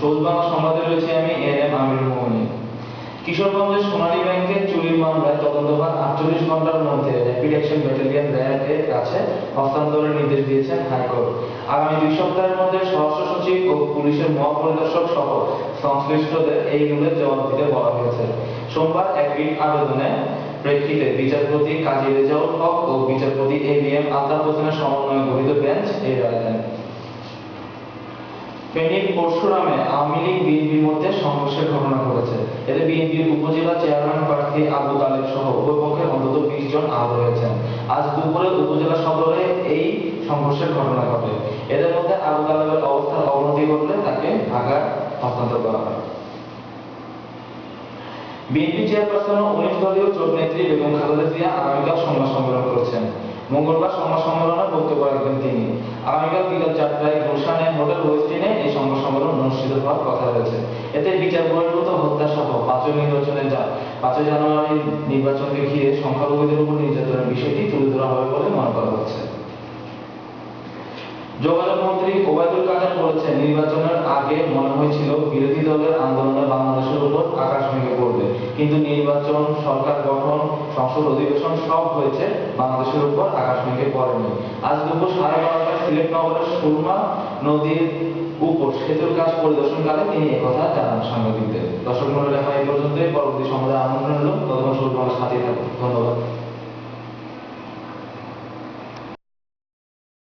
সবুজ বাংলা সংবাদে রয়েছে আমি এ এম আমিরুল মোমিন। কিশোরগঞ্জের সোনালী ব্যাংকে চুরির মামলায় তদন্তভার আটচল্লিশ ঘণ্টার মধ্যে র্যাপিড অ্যাকশন ব্যাটালিয়ন র্যাবের কাছে হস্তান্তরের নির্দেশ দিয়েছেন হাইকোর্ট। আগামী দুই সপ্তাহের মধ্যে স্বরাষ্ট্র সচিব ও পুলিশের মহাপরিদর্শক সহ সংশ্লিষ্টদের এই রুলের জবাব দিতে বলা হয়েছে। সোমবার এক রিট আবেদনে প্রেক্ষিতে বিচারপতি কাজী রেজাউল হক ও বিচারপতি এ বি এম আলতাফ হোসেনের সমন্বয়ে গঠিত বেঞ্চ এই রায় দেন। ফেনীর পরশুরামে আওয়ামী লীগ বিএনপির মধ্যে সংঘর্ষের ঘটনা ঘটেছে। এতে বিএনপির উপজেলা চেয়ারম্যান প্রার্থী আবু তালেব সহ উভয় পক্ষের অন্তত বিশ জন আহত হয়েছেন। আজ দুপুরে উপজেলা সদরে এই সংঘর্ষের ঘটনা ঘটে। এদের মধ্যে আবু তালেবের অবস্থার অবনতি ঘটলে তাকে ঢাকায় হস্তান্তর করা হয়। বিএনপি চেয়ারপারসন ও উনিশ দলীয় জোট নেত্রী বেগম খালেদা জিয়া আগামীকাল সংবাদ সম্মেলন করেছেন। মঙ্গলবার সংবাদ সম্মেলনে বক্তব্য রাখবেন তিনি আগামীকাল বিকাল চারটায় গুলশানে হোটেল ওয়েস্টিনে এই সংবাদ সম্মেলন অনুষ্ঠিত হওয়ার কথা রয়েছে। এতে বিচার বহির্ভূত হত্যা সহ পাঁচই নির্বাচনের যা পাঁচই জানুয়ারি নির্বাচনকে ঘিরে সংখ্যালঘুদের উপর নির্যাতনের বিষয়টি তুলে ধরা হবে বলে মনে করা হচ্ছে। যোগাযোগ মন্ত্রী ওবায়দুল কাদের বলেছেন, নির্বাচনের আগে মনে হয়েছিল বিরোধী দলের আন্দোলনে বাংলাদেশের উপর আকাশ ভেঙে পড়বে। কিন্তু নির্বাচন, সরকার গঠন, সংসদ অধিবেশন সব হয়েছে, বাংলাদেশের উপর আকাশ ভেঙে পড়েনি। আজ দুপুর সাড়ে বারোটায় সিলেট নগরের সুরমা নদীর উপর সেতুর কাজ পরিদর্শনকালে তিনি একথা জানান সাংবাদিকদের।